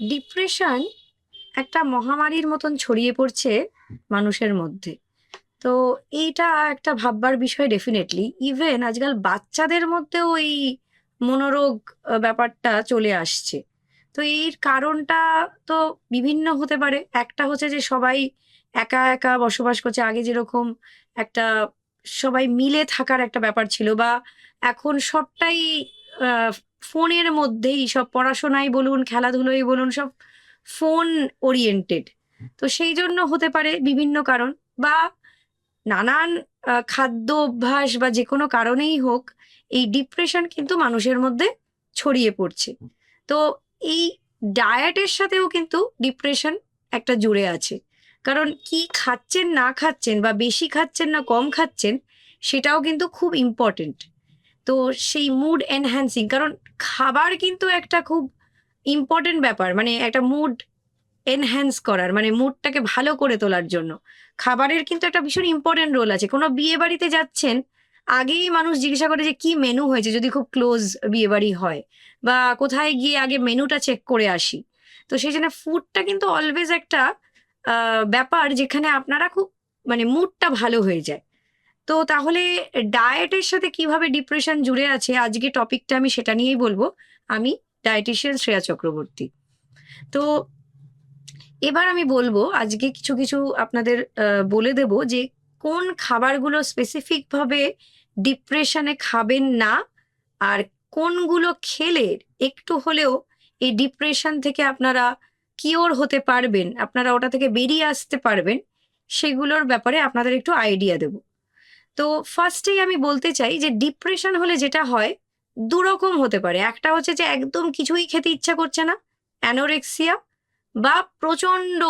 Depression একটা মহামারীর মতন ছড়িয়ে পড়ছে মানুষের মধ্যে। তো এইটা একটা ভাববার বিষয় ডেফিনেটলি ইভেন আজকাল বাচ্চাদের মধ্যেও এই মনোরোগ ব্যাপারটা চলে আসছে। তো এর কারণটা তো বিভিন্ন হতে পারে। একটা হচ্ছে যে সবাই একা একা বসবাস করছে। আগে যেরকম একটা সবাই মিলে থাকার একটা ব্যাপার ছিল বা এখন সবটাই ফোনের মধ্যেই সব পড়াশোনাই বলুন, খেলাধুলোই বলুন, সব ফোন ওরিয়েন্টেড তো সেই জন্য হতে পারে বিভিন্ন কারণ বা নানান খাদ্য অভ্যাস বা যে কোনো কারণেই হোক এই ডিপ্রেশন কিন্তু মানুষের মধ্যে ছড়িয়ে পড়ছে। তো এই ডায়েটের সাথেও কিন্তু ডিপ্রেশন একটা জুড়ে আছে। কারণ কি খাচ্ছেন না খাচ্ছেন বা বেশি খাচ্ছেন না কম খাচ্ছেন সেটাও কিন্তু খুব ইম্পর্টেন্ট তো সেই মুড এনহ্যান্সিং কারণ খাবার কিন্তু একটা খুব ইম্পর্টেন্ট ব্যাপার মানে একটা মুড এনহ্যান্স করার মানে মুডটাকে ভালো করে তোলার জন্য। খাবারের কিন্তু একটা ভীষণ ইম্পর্টেন্ট রোল আছে। কোনো বিয়ে বাড়িতে যাচ্ছেন, আগেই মানুষ জিজ্ঞাসা করে যে কি মেনু হয়েছে, যদি খুব ক্লোজ বিয়ে বাড়ি হয়, বা কোথায় গিয়ে আগে মেনুটা চেক করে আসি। তো সেই জন্য ফুডটা কিন্তু অলওয়েজ একটা ব্যাপার যেখানে আপনারা খুব মানে মুডটা ভালো হয়ে যায়। তো তাহলে ডায়েটের সাথে কীভাবে ডিপ্রেশন জুড়ে আছে? আজকে টপিকটা আমি সেটা নিয়েই বলব। আমি ডায়েটিশিয়ান শ্রেয়া চক্রবর্তী। তো এবার আমি বলব, আজকে কিছু কিছু আপনাদের বলে দেব যে কোন খাবারগুলো স্পেসিফিকভাবে ডিপ্রেশনে খাবেন না আর কোনগুলো খেলে একটু হলেও এই ডিপ্রেশন থেকে আপনারা কিওর হতে পারবেন, আপনারা ওটা থেকে বেরিয়ে আসতে পারবেন, সেগুলোর ব্যাপারে আপনাদের একটু আইডিয়া দেব। তো ফার্স্টেই আমি বলতে চাই যে ডিপ্রেশন হলে যেটা হয়, দুরকম হতে পারে। একটা হচ্ছে যে একদম কিছুই খেতে ইচ্ছা করছে না অ্যানোরেক্সিয়া বা প্রচণ্ড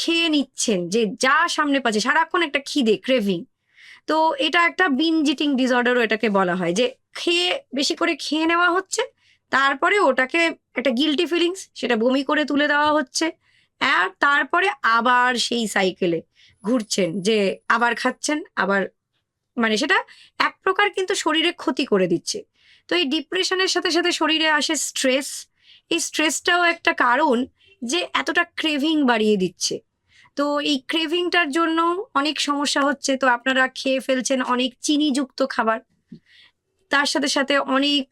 খেয়ে নিচ্ছেন যে যা সামনে পাচ্ছে। সারাক্ষণ একটা খিদে ক্রেভিং তো এটা একটা বিঞ্জ ইটিং ডিসঅর্ডারও এটাকে বলা হয় যে খেয়ে, বেশি করে খেয়ে নেওয়া হচ্ছে, তারপরে ওটাকে একটা গিলটি ফিলিংস সেটা বমি করে তুলে দেওয়া হচ্ছে, আর তারপরে আবার সেই সাইকেলে ঘুরছেন, যে আবার খাচ্ছেন, আবার মানে সেটা এক প্রকার কিন্তু শরীরে ক্ষতি করে দিচ্ছে। তো এই ডিপ্রেশনের সাথে সাথে শরীরে আসে স্ট্রেস এই স্ট্রেসটাও একটা কারণ যে এতটা ক্রেভিং বাড়িয়ে দিচ্ছে। তো এই ক্রেভিংটার জন্য অনেক সমস্যা হচ্ছে। তো আপনারা খেয়ে ফেলছেন অনেক চিনিযুক্ত খাবার। তার সাথে সাথে অনেক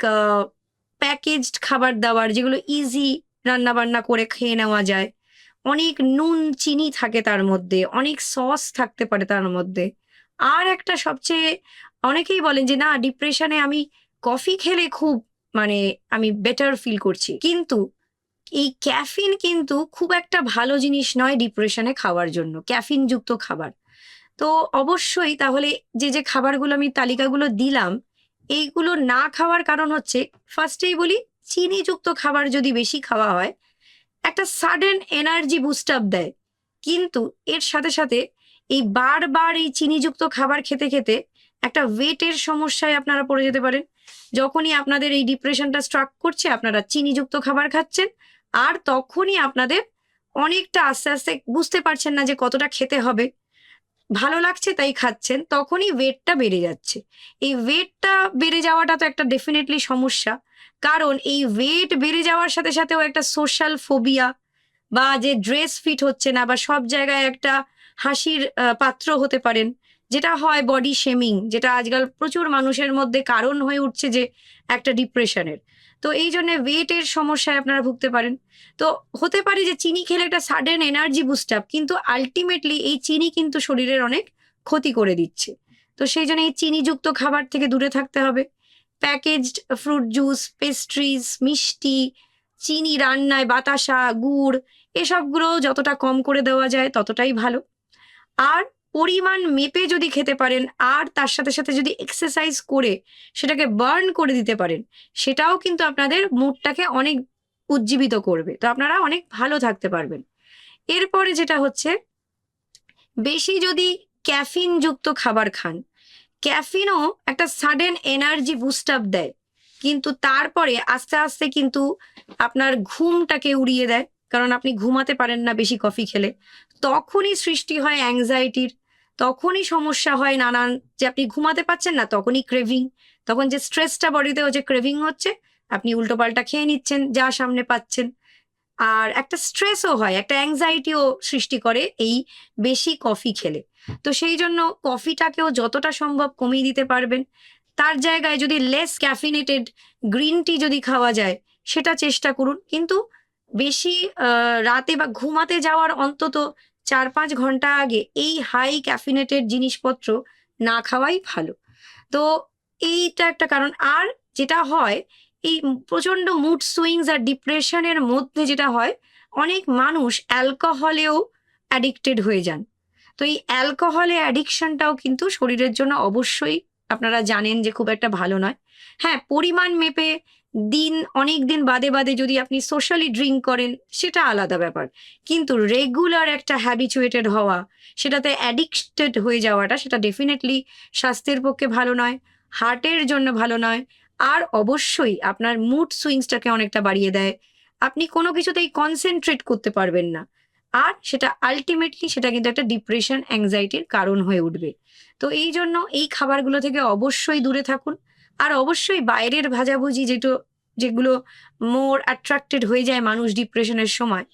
প্যাকেজড খাবার দাবার যেগুলো ইজি রান্না বান্না করে খেয়ে নেওয়া যায়। অনেক নুন, চিনি থাকে তার মধ্যে, অনেক সস থাকতে পারে তার মধ্যে। আর একটা সবচেয়ে, অনেকেই বলেন যে, না ডিপ্রেশনে আমি কফি খেলে খুব মানে আমি বেটার ফিল করছি। কিন্তু এই ক্যাফিন কিন্তু খুব একটা ভালো জিনিস নয় ডিপ্রেশনে খাওয়ার জন্য ক্যাফিন যুক্ত খাবার। তো অবশ্যই তাহলে যে যে খাবারগুলো আমি তালিকাগুলো দিলাম, এইগুলো না খাওয়ার কারণ হচ্ছে ফার্স্টেই বলি, চিনিযুক্ত খাবার যদি বেশি খাওয়া হয় একটা সাডেন এনার্জি বুস্ট আপ দেয়। কিন্তু এর সাথে সাথে এই বারবার এই চিনিযুক্ত খাবার খেতে খেতে একটা ওয়েটের সমস্যায় আপনারা পড়ে যেতে পারেন। যখনই আপনাদের এই ডিপ্রেশনটা স্ট্রাক করছে, আপনারা চিনিযুক্ত খাবার খাচ্ছেন, আর তখনই আপনাদের অনেকটা আস্তে আস্তে বুঝতে পারছেন না যে কতটা খেতে হবে। ভালো লাগছে তাই খাচ্ছেন, তখনই ওয়েটটা বেড়ে যাচ্ছে। এই ওয়েটটা বেড়ে যাওয়াটা তো একটা ডেফিনেটলি সমস্যা। কারণ এই ওয়েট বেড়ে যাওয়ার সাথে সাথেও একটা সোশ্যাল ফোবিয়া বা যে ড্রেস ফিট হচ্ছে না বা সব জায়গায় একটা হাসির পাত্র হতে পারেন, যেটা হয় বডি শেমিং যেটা আজকাল প্রচুর মানুষের মধ্যে কারণ হয়ে উঠছে যে একটা ডিপ্রেশনের তো এই জন্য ওয়েটের সমস্যায় আপনারা ভুগতে পারেন। তো হতে পারে যে চিনি খেলে একটা সাডেন এনার্জি বুস্ট আপ কিন্তু আলটিমেটলি এই চিনি কিন্তু শরীরের অনেক ক্ষতি করে দিচ্ছে। তো সেই জন্য এই চিনিযুক্ত খাবার থেকে দূরে থাকতে হবে। প্যাকেজড ফ্রুট জুস, পেস্ট্রিজ, মিষ্টি, চিনি রান্নায় বাতাসা, গুড় এসবগুলো যতটা কম করে দেওয়া যায় ততটাই ভালো। আর পরিমাণ মেপে যদি খেতে পারেন, আর তার সাথে সাথে যদি এক্সারসাইজ করে সেটাকে বার্ন করে দিতে পারেন, সেটাও কিন্তু আপনাদের মুডটাকে অনেক উজ্জীবিত করবে। তো আপনারা অনেক ভালো থাকতে পারবেন। এরপরে যেটা হচ্ছে, বেশি যদি ক্যাফিন যুক্ত খাবার খান ক্যাফিনও একটা সাডেন এনার্জি বুস্ট আপ দেয়। কিন্তু তারপরে আস্তে আস্তে কিন্তু আপনার ঘুমটাকে উড়িয়ে দেয়, কারণ আপনি ঘুমাতে পারেন না বেশি কফি খেলে। তখনই সৃষ্টি হয় অ্যাংজাইটির তখনই সমস্যা হয় নানান, যে আপনি ঘুমাতে পারছেন না, তখনই ক্রেভিং তখন যে স্ট্রেসটা বডিতে হচ্ছে ক্রেভিং হচ্ছে, আপনি উল্টোপাল্টা খেয়ে নিচ্ছেন, যা সামনে পাচ্ছেন। আর একটা স্ট্রেসও হয়, একটা অ্যাংজাইটিও সৃষ্টি করে এই বেশি কফি খেলে। তো সেই জন্য কফিটাকেও যতটা সম্ভব কমিয়ে দিতে পারবেন। তার জায়গায় যদি লেস ক্যাফিনেটেড গ্রিন টি যদি খাওয়া যায়, সেটা চেষ্টা করুন। কিন্তু বেশি রাতে বা ঘুমাতে যাওয়ার অন্তত চার পাঁচ ঘণ্টা আগে এই হাই ক্যাফিনেটেড জিনিসপত্র না খাওয়াই ভালো। তো এইটা একটা কারণ। আর যেটা হয় এই প্রচণ্ড মুড সুইংস আর ডিপ্রেশনের মধ্যে যেটা হয়, অনেক মানুষ অ্যালকোহলেও অ্যাডিক্টেড হয়ে যান। তো এই অ্যালকোহলে অ্যাডিকশনটাও কিন্তু শরীরের জন্য অবশ্যই আপনারা জানেন যে খুব একটা ভালো নয়। হ্যাঁ পরিমাণ মেপে দিন, অনেক দিন বাদে বাদে যদি আপনি সোশ্যালি ড্রিঙ্ক করেন, সেটা আলাদা ব্যাপার। কিন্তু রেগুলার একটা হ্যাবিচুয়েটেড হওয়া, সেটাতে অ্যাডিক্টেড হয়ে যাওয়াটা, সেটা ডেফিনেটলি স্বাস্থ্যের পক্ষে ভালো নয় হার্টের জন্য ভালো নয় আর অবশ্যই আপনার মুড সুইংসটাকে অনেকটা বাড়িয়ে দেয়। আপনি কোনো কিছুতেই কনসেন্ট্রেট করতে পারবেন না। আর সেটা আলটিমেটলি সেটা কিন্তু একটা ডিপ্রেশন অ্যাংজাইটির কারণ হয়ে উঠবে। তো এই জন্য এই খাবারগুলো থেকে অবশ্যই দূরে থাকুন। আর অবশ্যই বাইরের ভাজাভুজি যেটো, যেগুলো মোর অ্যাট্রাক্টেড হয়ে যায় মানুষ ডিপ্রেশনের সময়,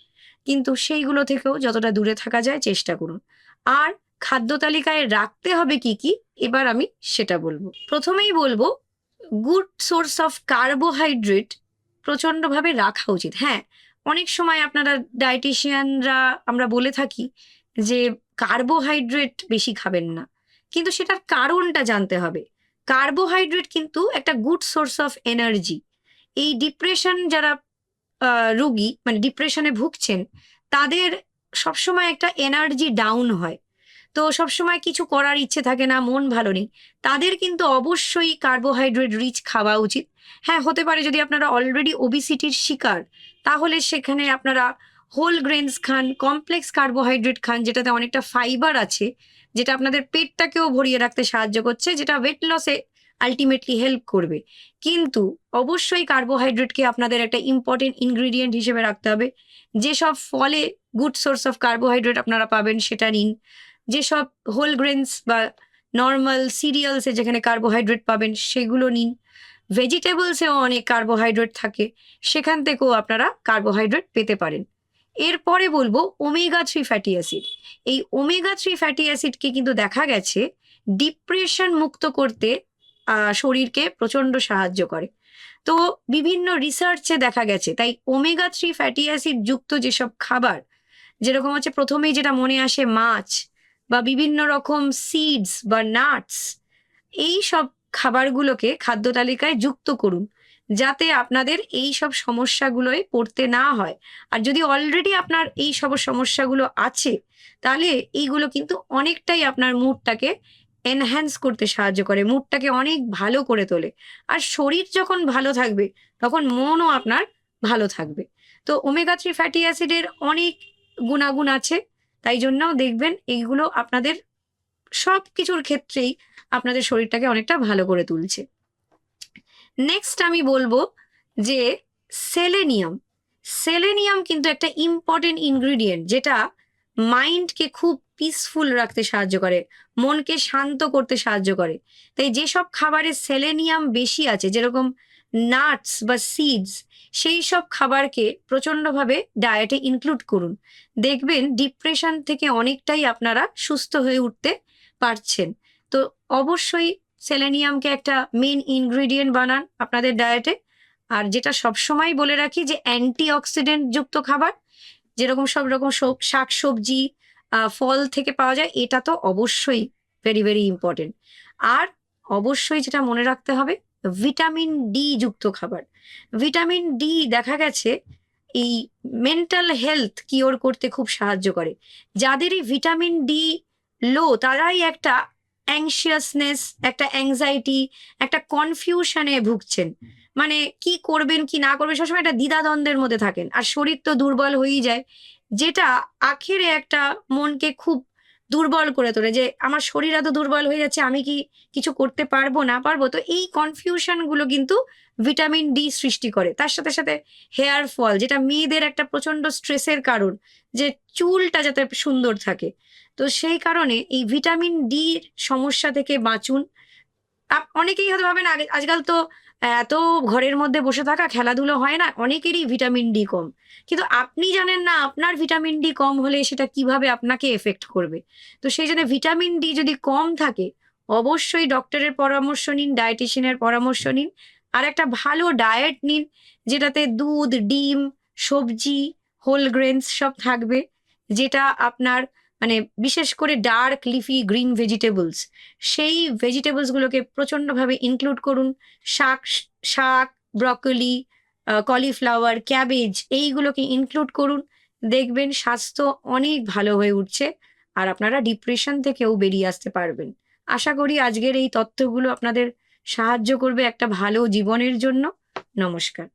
কিন্তু সেইগুলো থেকেও যতটা দূরে থাকা যায় চেষ্টা করুন। আর খাদ্য তালিকায় রাখতে হবে কি কি? এবার আমি সেটা বলব। প্রথমেই বলব গুড সোর্স অফ কার্বোহাইড্রেট প্রচণ্ডভাবে রাখা উচিত। হ্যাঁ অনেক সময় আপনারা ডায়েটিশিয়ানরা আমরা বলে থাকি যে কার্বোহাইড্রেট বেশি খাবেন না। কিন্তু সেটার কারণটা জানতে হবে। কার্বোহাইড্রেট কিন্তু একটা গুড সোর্স অফ এনার্জি এই ডিপ্রেশন যারা রুগী মানে ডিপ্রেশনে ভুগছেন, তাদের সবসময় একটা এনার্জি ডাউন হয়। তো সবসময় কিছু করার ইচ্ছে থাকে না, মন ভালো নেই। তাদের কিন্তু অবশ্যই কার্বোহাইড্রেট রিচ খাওয়া উচিত। হ্যাঁ হতে পারে যদি আপনারা অলরেডি ওবিসিটির শিকার, তাহলে সেখানে আপনারা হোল গ্রেনস খান কমপ্লেক্স কার্বোহাইড্রেট খান, যেটাতে অনেকটা ফাইবার আছে, যেটা আপনাদের পেটটাকেও ভরিয়ে রাখতে সাহায্য করছে, যেটা ওয়েট লসে আলটিমেটলি হেল্প করবে। কিন্তু অবশ্যই কার্বোহাইড্রেটকে আপনাদের একটা ইম্পর্টেন্ট ইনগ্রিডিয়েন্ট হিসেবে রাখতে হবে। যেসব ফলে গুড সোর্স অফ কার্বোহাইড্রেট আপনারা পাবেন, সেটা নিন। যেসব হোল গ্রেনস বা নর্মাল সিরিয়ালসে যেখানে কার্বোহাইড্রেট পাবেন, সেগুলো নিন। ভেজিটেবলসেও অনেক কার্বোহাইড্রেট থাকে, সেখান থেকেও আপনারা কার্বোহাইড্রেট পেতে পারেন। এরপরে বলব ওমেগা থ্রি ফ্যাটি অ্যাসিড এই ওমেগা থ্রি ফ্যাটি অ্যাসিডকে কিন্তু দেখা গেছে ডিপ্রেশন মুক্ত করতে শরীরকে প্রচণ্ড সাহায্য করে। তো বিভিন্ন রিসার্চে দেখা গেছে, তাই ওমেগা থ্রি ফ্যাটি অ্যাসিড যুক্ত যেসব খাবার, যেরকম হচ্ছে প্রথমেই যেটা মনে আসে মাছ বা বিভিন্ন রকম সিডস বা নাটস এই সব খাবারগুলোকে খাদ্য তালিকায় যুক্ত করুন, যাতে আপনাদের এই সব সমস্যাগুলোয় পড়তে না হয়। আর যদি অলরেডি আপনার এই সব সমস্যাগুলো আছে, তাহলে এইগুলো কিন্তু অনেকটাই আপনার মুডটাকে এনহ্যান্স করতে সাহায্য করে মুডটাকে অনেক ভালো করে তোলে। আর শরীর যখন ভালো থাকবে, তখন মনও আপনার ভালো থাকবে। তো ওমেগা থ্রি ফ্যাটি অ্যাসিডের অনেক গুণাগুণ আছে। তাই জন্য দেখবেন এইগুলো আপনাদের সব কিছুর ক্ষেত্রেই আপনাদের শরীরটাকে অনেকটা ভালো করে তুলছে। নেক্সট আমি বলব যে সেলেনিয়াম সেলেনিয়াম কিন্তু একটা ইম্পর্টেন্ট ইনগ্রিডিয়েন্ট যেটা মাইন্ডকে খুব পিসফুল রাখতে সাহায্য করে, মনকে শান্ত করতে সাহায্য করে। তাই যেসব খাবারে সেলেনিয়াম বেশি আছে, যেরকম নাটস বা সিডস সেই সব খাবারকে প্রচণ্ডভাবে ডায়েটে ইনক্লুড করুন। দেখবেন ডিপ্রেশন থেকে অনেকটাই আপনারা সুস্থ হয়ে উঠতে পারছেন। তো অবশ্যই সেলেনিয়ামকে একটা মেন ইনগ্রিডিয়েন্ট বানান আপনাদের ডায়েটে আর যেটা সবসময় বলে রাখি যে অ্যান্টি অক্সিডেন্ট যুক্ত খাবার, যেরকম সব রকম শাক সবজি ফল থেকে পাওয়া যায়, এটা তো অবশ্যই ভেরি ভেরি ইম্পর্টেন্ট আর অবশ্যই যেটা মনে রাখতে হবে ভিটামিন ডি যুক্ত খাবার। ভিটামিন ডি দেখা গেছে এই মেন্টাল হেলথ কিওর করতে খুব সাহায্য করে। যাদের এই ভিটামিন ডি লো তারাই একটা অ্যাংশিয়াসনেস একটা অ্যাংজাইটি একটা কনফিউশনে ভুগছেন। মানে কি করবেন, কি না করবেন, সবসময় একটা দ্বিধাদ্বন্দ্বের মধ্যে থাকেন। আর শরীর তো দুর্বল হয়েই যায়। যেটা আখেরে একটা মনকে খুব দুর্বল করে তোলে যে আমার শরীর এত দুর্বল হয়ে যাচ্ছে, আমি কি কিছু করতে পারব না পারব? তো এই কনফিউশনগুলো কিন্তু ভিটামিন ডি সৃষ্টি করে। তার সাথে সাথে হেয়ার ফল যেটা মেয়েদের একটা প্রচণ্ড স্ট্রেসের কারণ, যে চুলটা যাতে সুন্দর থাকে। তো সেই কারণে এই ভিটামিন ডি সমস্যা থেকে বাঁচুন। অনেকেই হয়তো ভাবেন আগে- আজকাল তো এত ঘরের মধ্যে বসে থাকা খেলাধুলো হয় না, অনেকেরই ভিটামিন ডি কম। কিন্তু আপনি জানেন না, আপনার ভিটামিন ডি কম হলে সেটা কীভাবে আপনাকে এফেক্ট করবে? তো সেই জন্য ভিটামিন ডি যদি কম থাকে, অবশ্যই ডক্টরের পরামর্শ নিন ডায়েটিশিয়ানের পরামর্শ নিন, আর একটা ভালো ডায়েট নিন, যেটাতে দুধ, ডিম, সবজি হোল গ্রেনস সব থাকবে, যেটা আপনার মানে বিশেষ করে ডার্ক লিফি গ্রিন ভেজিটেবলস সেই ভেজিটেবলসগুলোকে প্রচণ্ডভাবে ইনক্লুড করুন। শাক শাক ব্রকলি কলিফ্লাওয়ার ক্যাবেজ এইগুলোকে ইনক্লুড করুন। দেখবেন স্বাস্থ্য অনেক ভালো হয়ে উঠছে আর আপনারা ডিপ্রেশন থেকেও বেরিয়ে আসতে পারবেন। আশা করি আজকের এই তথ্যগুলো আপনাদের সাহায্য করবে একটা ভালো জীবনের জন্য। নমস্কার।